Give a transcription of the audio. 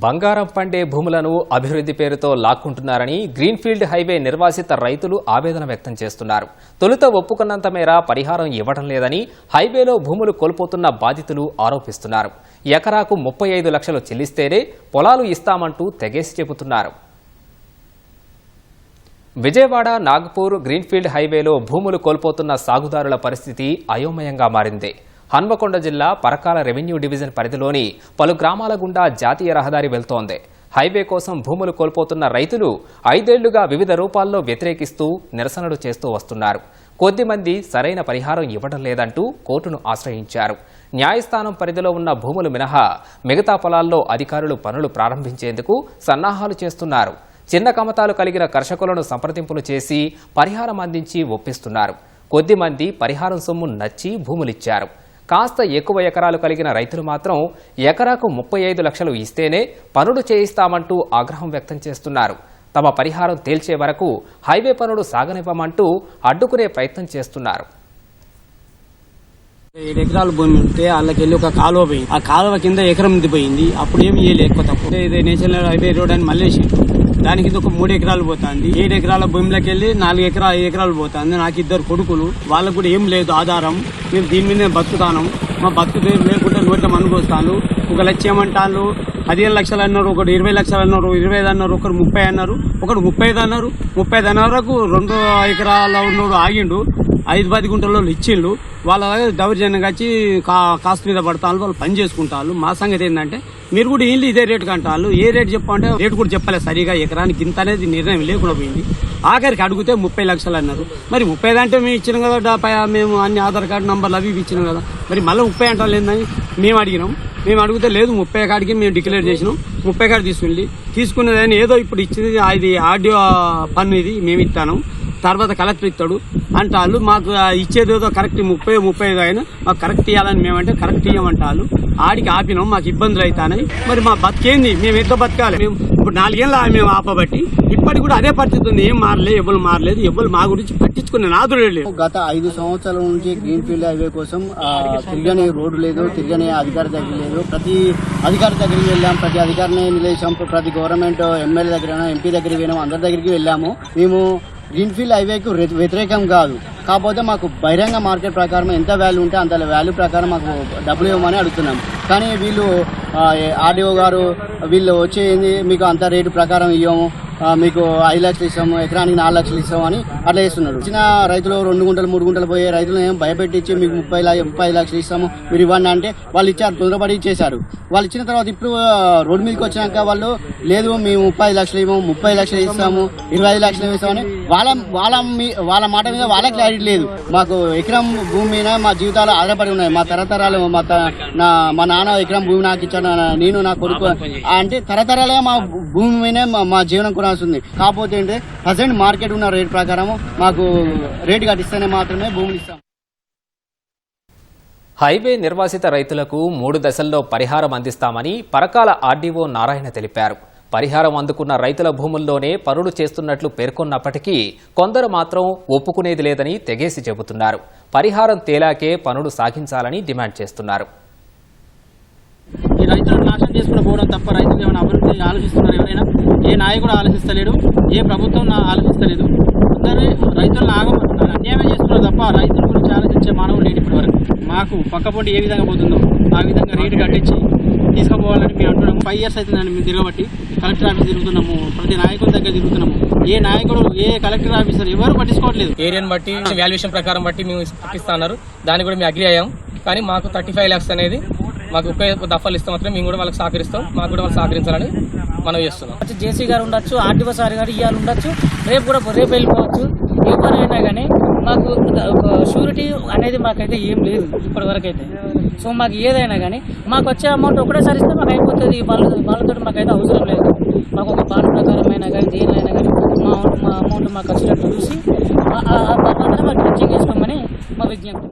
బంగారం పండే భూములను అభివృద్ధి పేరుతో లాక్కుంటున్నారని గ్రీన్ఫీల్డ్ హైవే నిర్వాసిత రైతులు ఆవేదన వ్యక్తం చేస్తున్నారు. తొలుత ఒప్పుకున్నంత మేర పరిహారం ఇవ్వడం లేదని హైవేలో భూములు కోల్పోతున్న బాధితులు ఆరోపిస్తున్నారు. ఎకరాకు ముప్పై ఐదు లక్షలు చెల్లిస్తేనే పొలాలు ఇస్తామంటూ తెగేసి చెబుతున్నారు. విజయవాడ నాగ్పూర్ గ్రీన్ఫీల్డ్ హైవేలో భూములు కోల్పోతున్న సాగుదారుల పరిస్థితి అయోమయంగా మారింది. హన్మకొండ జిల్లా పరకాల రెవెన్యూ డివిజన్ పరిధిలోని పలు గ్రామాల గుండా జాతీయ రహదారి వెళ్తోంది. హైవే కోసం భూములు కోల్పోతున్న రైతులు ఐదేళ్ళుగా వివిధ రూపాల్లో వ్యతిరేకిస్తూ నిరసనలు చేస్తూ వస్తున్నారు. కొద్దిమంది సరైన పరిహారం ఇవ్వడం లేదంటూ కోర్టును ఆశ్రయించారు. న్యాయస్థానం పరిధిలో ఉన్న భూములు మినహా మిగతా పొలాల్లో అధికారులు పనులు ప్రారంభించేందుకు సన్నాహాలు చేస్తున్నారు. చిన్న కమతాలు కలిగిన కర్షకులను సంప్రదింపులు చేసి పరిహారం అందించి ఒప్పిస్తున్నారు. కొద్దిమంది పరిహారం సొమ్ము నచ్చి భూములిచ్చారు. కాస్త ఎక్కువ ఎకరాలు కలిగిన రైతులు మాత్రం ఎకరాకు ముప్పై ఐదు లక్షలు ఇస్తేనే పనులు చేయిస్తామంటూ ఆగ్రహం వ్యక్తం చేస్తున్నారు. తమ పరిహారం తేల్చే వరకు హైవే పనులు సాగనివ్వమంటూ అడ్డుకునే ప్రయత్నం చేస్తున్నారు. ఏడు ఎకరాల భూమి ఉంటే వాళ్ళకి వెళ్ళి ఒక కాలువ పోయింది. ఆ కాలువ కింద ఎకరం ఇది పోయింది. అప్పుడు ఏమి ఇయ్యలే ఎక్కువ తక్కువ. ఇది నేషనల్ హైవే రోడ్ అని మళ్ళీ దానికి ఇది ఒక మూడు ఎకరాలు పోతుంది. ఏడు ఎకరాల భూమిలోకి వెళ్ళి నాలుగు ఎకరాల ఐదు ఎకరాలు పోతుంది. నాకు ఇద్దరు కొడుకులు. వాళ్ళకు కూడా ఏం లేదు ఆధారం. మేము దీని మీద బతుకుతాను. మా బతుకు పేరు లేకుండా నోట్ల వస్తాను ఒక లక్ష ఏమంటాను పదిహేను లక్షలు అన్నారు ఒకటి ఇరవై లక్షలు అన్నారు ఇరవై ఐదు అన్నారు ఒకరు ముప్పై అన్నారు ఒకడు ముప్పై ఐదు అన్నారు ముప్పై ఐదు వరకు రెండు ఎకరాల ఉన్నోడు ఆగిండు ఐదు పది గుంటల్లో ఇచ్చిండు. వాళ్ళ దౌర్జన్యంగా వచ్చి కా కాస్ట్ మీద పడతాను వాళ్ళు పని చేసుకుంటారు మా సంగతి ఏంటంటే మీరు కూడా ఇల్లు ఇదే రేటు కంటారు ఏ రేటు చెప్పంటే రేటు కూడా చెప్పలేదు సరిగా ఎకరానికి. ఇంత అనేది నిర్ణయం లేకుండా పోయింది. ఆఖరికి అడిగితే ముప్పై లక్షలు అన్నారు. మరి ముప్పై అంటే మేము ఇచ్చినాం కదా మేము అన్ని ఆధార్ కార్డు నంబర్లు అవి ఇచ్చినాం కదా. మరి మళ్ళీ ముప్పై అంటారు ఏందని? మేము అడిగినాం. మేము అడిగితే లేదు ముప్పై కాడికి మేము డిక్లేర్ చేసినాం. ముప్పై కాడి తీసుకుంది తీసుకున్నదని ఏదో ఇప్పుడు ఇచ్చింది అది ఆడియో పన్ను ఇది మేము ఇస్తాను. తర్వాత కలెక్టర్ ఇస్తాడు. అంటారు మాకు ఇచ్చేదేదో కరెక్ట్ ముప్పై ముప్పై ఐదు అయినా మాకు కరెక్ట్ ఇవ్వాలని మేమంటే కరెక్ట్ ఇవ్వమంటారు ఆడికి ఆపినాం మాకు ఇబ్బందులు అవుతానని మరి మా బతికేంది? మేము ఎంతో బతకాలి? మేము ఇప్పుడు నాలుగేళ్ళు మేము ఆపబట్టి ఇప్పటికి కూడా అదే పరిస్థితి ఉంది. ఏం మారలేదు ఎవరు మారలేదు ఎవరు మా గురించి పట్టించుకునే నాదుడే లేదు. గత ఐదు సంవత్సరాల నుంచి గ్రీన్ ఫీల్డ్ హైవే కోసం ఆ, రోడ్డు లేదు తిరిగనే అధికారి దగ్గర లేదు. ప్రతి అధికారి దగ్గరికి వెళ్ళాం ప్రతి అధికారిని నిలేసాం ప్రతి గవర్నమెంట్ ఎమ్మెల్యే దగ్గర ఎంపీ దగ్గరికి వెళ్ళాము అందరి దగ్గరికి వెళ్ళాము. మేము గ్రీన్ ఫీల్డ్ హైవేకు వ్యతిరేకం కాదు. కాకపోతే మాకు బహిరంగ మార్కెట్ ప్రకారం ఎంత వాల్యూ ఉంటే అంత వాల్యూ ప్రకారం మాకు డబ్బులు ఇవ్వమని అడుగుతున్నాం. కానీ వీళ్ళు ఆర్డీఓ గారు వీళ్ళు వచ్చేది మీకు అంత రేటు ప్రకారం ఇవ్వము మీకు ఐదు లక్షలు ఇస్తాము ఎకరానికి నాలుగు లక్షలు ఇస్తాము అని అట్లా చేస్తున్నారు. చిన్న రైతులు రెండు గుంటలు మూడు గుంటలు పోయే రైతులను ఏం భయపెట్టించి మీకు ముప్పై ముప్పై లక్షలు ఇస్తాము మీరు ఇవ్వండి అంటే వాళ్ళు ఇచ్చారు తొందరపడి ఇచ్చేశారు. వాళ్ళు ఇచ్చిన తర్వాత ఇప్పుడు రోడ్డు మీదకి వచ్చినాక వాళ్ళు లేదు మేము ముప్పై లక్షలు ఇవ్వము ముప్పై లక్షలు ఇస్తాము ఇరవై ఐదు లక్షలు ఇస్తామని వాళ్ళ వాళ్ళ మీ- వాళ్ళ మాట మీద వాళ్ళ క్లారిటీ లేదు. మాకు ఎకరం భూమి మీద మా జీవితాలు ఆధారపడి ఉన్నాయి. మా తరతరాలు మా నా మా నాన్న ఎకరం భూమి నాకు ఇచ్చాడు నేను నా కొడుకు అంటే తరతరాలుగా మా భూమి మీదనే మా- మా జీవనం కొనాల్సింది కాకపోతే ఏంటంటే ప్రజెంట్ మార్కెట్ ఉన్న రేట్ ప్రకారం మాకు రేటు కట్టిస్తేనే మాత్రమే భూములు ఇస్తాం. హైవే నిర్వాసిత రైతులకు మూడు దశల్లో పరిహారం అందిస్తామని పరకాల ఆర్డీఓ నారాయణ తెలిపారు. పరిహారం అందుకున్న రైతుల భూముల్లోనే పనులు చేస్తున్నట్లు పేర్కొన్నప్పటికీ కొందరు మాత్రం ఒప్పుకునేది లేదని తెగేసి చెబుతున్నారు. పరిహారం తేలాకే పనులు సాగించాలని డిమాండ్ చేస్తున్నారు. ఈ నాశనం చేసుకుని పోవడం తప్ప రైతులు ఏమైనా అభివృద్ధి ఆలోచిస్తున్నారు? ఎవరైనా? ఏ నాయకుడు ఆలోచిస్తలేడు ఏ ప్రభుత్వం నా- ఆలోచిస్తలేదు. అందరూ రైతులను ఆగమంటున్నారు అన్యాయం చేస్తున్నారు తప్ప రైతుల గురించి ఆలోచించే మానవులు లేడు ఇప్పటి వరకు మాకు పక్క ఏ విధంగా పోతుందో ఆ విధంగా రేటు కట్టించి తీసుకుపోవాలని మేము అంటున్నాము. ఫైవ్ ఇయర్స్ అయితే మేము తిరగబట్టి కలెక్టర్ ఆఫీస్ తిరుగుతున్నాము ప్రతి నాయకుడి దగ్గర తిరుగుతున్నాము. ఏ నాయకుడు ఏ కలెక్టర్ ఆఫీసర్ ఎవరు పట్టించుకోవట్లేదు. ఏరియాని బట్టి వాల్యుయేషన్ ప్రకారం బట్టి మేము ఇస్తున్నారు దాన్ని కూడా మేము అగ్రి అయ్యాం. కానీ మాకు థర్టీ ఫైవ్ ల్యాక్స్ అనేది మాకు ఒకే దఫాలు ఇస్తే మాత్రం మేము కూడా వాళ్ళకి సహకరిస్తాం మాకు కూడా వాళ్ళు సహకరించాలని మనం చేస్తున్నాం. జేసీ గారు ఉండొచ్చు ఆర్టీఓ సార్ గారు ఇవాళ ఉండొచ్చు రేపు కూడా రేపు వెళ్ళిపోవచ్చు. ఎవరైనా కానీ మాకు ఒక షూరిటీ అనేది మాకైతే ఏం లేదు ఇప్పటి వరకు అయితే సో మాకు ఏదైనా కానీ మాకు వచ్చే అమౌంట్ ఒకటేసారి ఇస్తే మాకు అయిపోతుంది వాళ్ళ వాళ్ళతో మాకైతే అవసరం లేదు. మాకు ఒక బాండ్ ప్రకారమైనా కానీ దేనినైనా కానీ మా అమౌంట్ మాకు వచ్చినట్టు చూసి ఆ- మాకు టచింగ్ చేసుకోమని మా విజ్ఞప్తి.